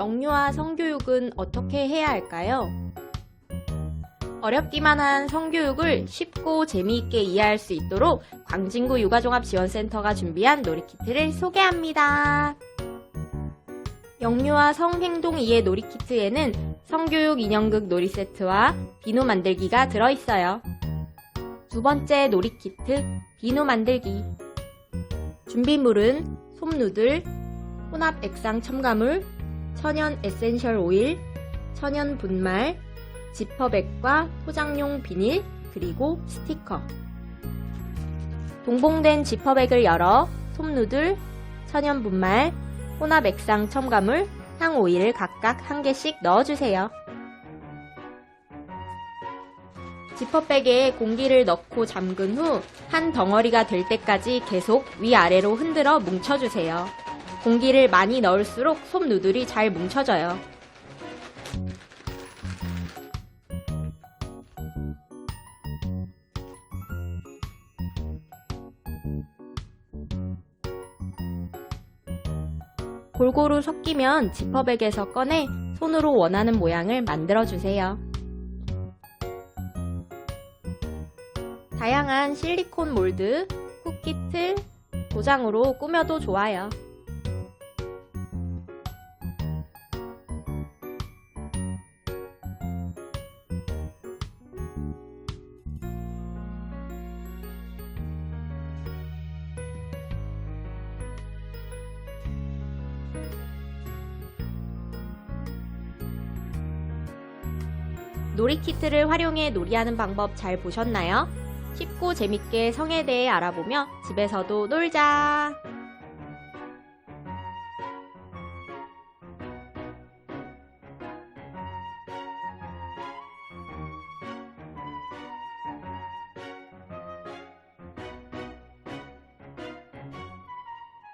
영유아 성교육은 어떻게 해야 할까요? 어렵기만 한 성교육을 쉽고 재미있게 이해할 수 있도록 광진구 육아종합지원센터가 준비한 놀이키트를 소개합니다. 영유아 성행동 이해 놀이키트에는 성교육 인형극 놀이세트와 비누 만들기가 들어있어요. 두 번째 놀이키트, 비누 만들기. 준비물은 솜누들, 혼합 액상 첨가물, 천연 에센셜 오일, 천연 분말, 지퍼백과 포장용 비닐, 그리고 스티커. 동봉된 지퍼백을 열어 솜누들, 천연 분말, 혼합 액상 첨가물, 향 오일을 각각 한 개씩 넣어주세요. 지퍼백에 공기를 넣고 잠근 후 한 덩어리가 될 때까지 계속 위아래로 흔들어 뭉쳐주세요. 공기를 많이 넣을수록 솜 누들이 잘 뭉쳐져요. 골고루 섞이면 지퍼백에서 꺼내 손으로 원하는 모양을 만들어주세요. 다양한 실리콘 몰드, 쿠키 틀, 도장으로 꾸며도 좋아요. 놀이키트를 활용해 놀이하는 방법 잘 보셨나요? 쉽고 재밌게 성에 대해 알아보며 집에서도 놀자!